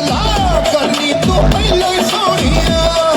ਲਾ ਕਰਨੀ ਤੂੰ ਪਹਿਲਾਂ ਸੋਹਣੀਆਂ।